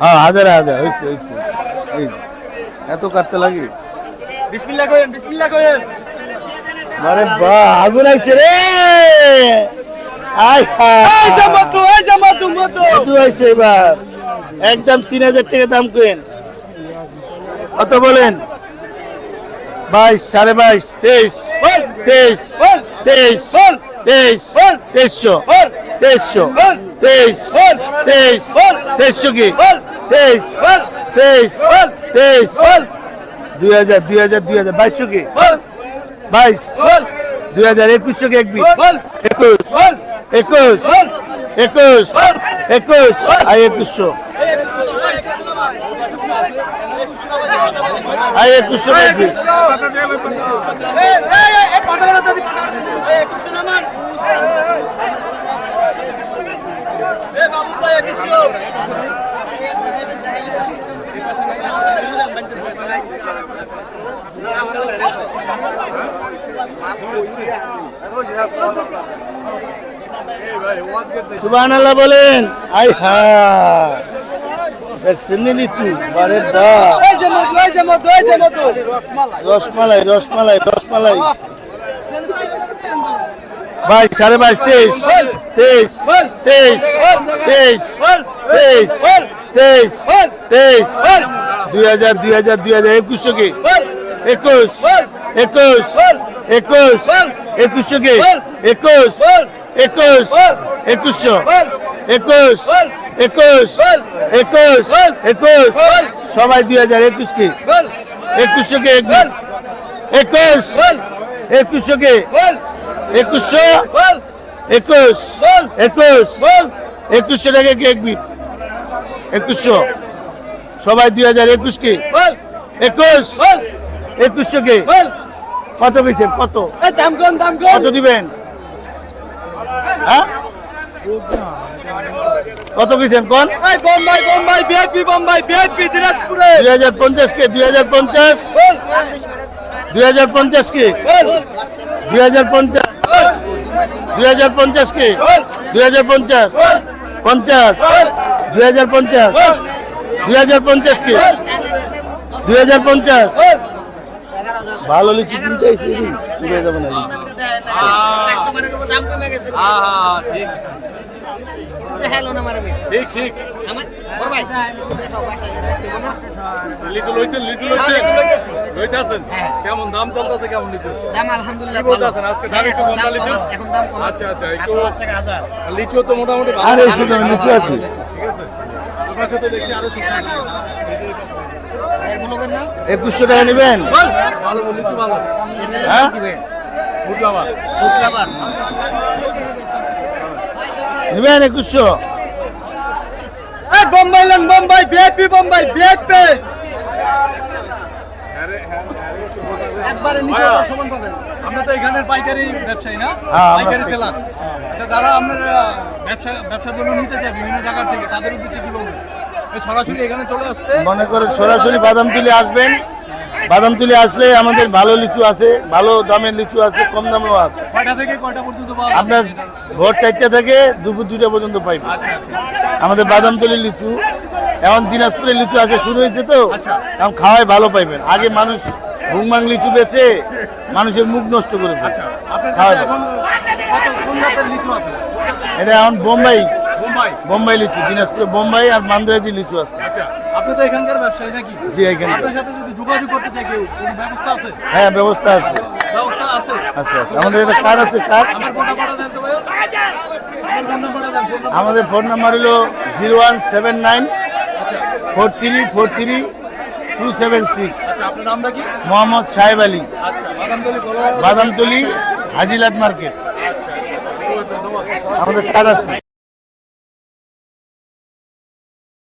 হ্যাঁ হাজার হাজার হয়েছে হয়েছে এত কাটতে লাগে। করেন আরে বাহ আগুন আইছে রে। মধু কত হয়েছে এবার। একদম তিন হাজার টাকা দাম কেন কত বলেন? বাইশ সাড়ে বাইশ তেইশ তেইশ তেইশ তেইশ তেইশশো তেইশশো তেইশ তেইশ তেইশ বল তেইশ তেইশ বল দুই হাজার দুই হাজার দুই হাজার বাইশশো কি বল বাইশ দুই হাজার একুশশো কি এক বল একুশ একুশ একুশ একুশ আর একুশশো আর একুশশো পেয়েছি এই এই এই পাগলা দাদি এই কৃষ্ণ মান এই বাবু ভাই কৃষ্ণ সুবাহ বলেন। আই হা চিনি লিচু বারে বা রসমালাই রসমালাই রসমালাই। বাইশ সাড়ে বাইশ, তেইশ তেইশ তেইশ তেইশ তেইশ তেইশ তেইশ, দুই হাজার দুই হাজার দুই হাজার, একুশশো কি? একুশ একুশ একুশ, একুশশো কি? একুশ একুশ, একুশশো, একুশ একুশ একুশ একুশ, সবাই দুই হাজার একুশ কি? একুশশো কে? একুশ, একুশশো কে? একুশশো একুশ। একুশ। একুশশো টাকা কে এক বিট একুশশো। সবাই দুই হাজার একুশ কি? একুশ। একুশশো কে? কত পেয়েছেন কত? কত দিবেন? হ্যাঁ? কত পেয়েছেন কোন? বোম্বাই বোম্বাই বিআইপি বোম্বাই বিআইপি দিনাজপুরে। দুই হাজার পঞ্চাশ কে? দুই হাজার পঞ্চাশ? দুই হাজার পঞ্চাশ কে? দুই হাজার পঞ্চাশ। দুই হাজার পঞ্চাশ কে? দুই হাজার পঞ্চাশ। পঞ্চাশ। দুই হাজার পঞ্চাশ। দুই হাজার পঞ্চাশ কে? দুই হাজার পঞ্চাশ। ভালো লিচু কিনতে চাইছি চলে যাব না লিচু। ঠিক। ঠিক লিচু লইছেন লিচু লইছেন। লইতাছেন? কেমন দাম চলতেছে কেমন লিচু দাম আলহামদুলিল্লাহ কি বলতেছেন আজকে দাম একটু কম লিচু এখন দাম কম। আচ্ছা আচ্ছা একটু লিচু তো মোটামুটি ভালো। আরে শুধু লিচু আছে। ঠিক আছে। তোমার সাথে দেখছি আরও শুকনো একুশশো টাকা নেবেন। ভালো লিচু ভালো। হ্যাঁ? ফুড বাবা নেবেন একুশশো। বিআইপি একবারে নিচে ভাইয়া। সমান পাবেন আমরা তো এখানের পাইকারি ব্যবসায়ী না? হ্যাঁ, পাইকারি সেলার। আচ্ছা যারা আমরা ব্যবসা ব্যবসার জন্য নিতে চায় বিভিন্ন জায়গা থেকে তাদের উদ্দেশ্যে কি বলব সরাসরি এখানে চলে আসতে। মনে করেন সরাসরি বাদাম তুলে আসবেন। বাদাম তুলে আসলে আমাদের ভালো লিচু আছে ভালো দামের লিচু আছে কম দামেও আছে? আপনার ভোর চারটা থেকে দুপুর দুটা পর্যন্ত পাইবেন আচ্ছা আচ্ছা আমাদের বাদাম তুলি লিচু এখন দিনাজপুরের লিচু আসে শুরু হয়েছে তো আচ্ছা। এখন খাওয়াই ভালো পাইবেন আগে মানুষ ভুংমাং লিচু বেচে মানুষের মুখ নষ্ট করে। আচ্ছা খাওয়া এটা এখন বোম্বাই বোম্বাই? বোম্বাই লিচু দিনাজপুরে বোম্বাই আর মান্দারাজি লিচু আসছে আচ্ছা আপনি তো এখানকার ব্যবসায়ী নাকি? জি, এখানকার। আপনার সাথে যদি যোগাযোগ করতে চাই কেউ কোনো ব্যবস্থা আছে? হ্যাঁ ব্যবস্থা আছে। ব্যবস্থা আছে? আছে আছে। আমাদের একটা কার্ড আছে কার্ড। আমার দেন তো আমাদের ফোন নাম্বার হলো zero one seven nine four three four three two seven six. আচ্ছা মোহাম্মদ সাহেব আলী। আচ্ছা বাদামতলি হাজিলাট মার্কেট। আমাদের কার্ড আছে।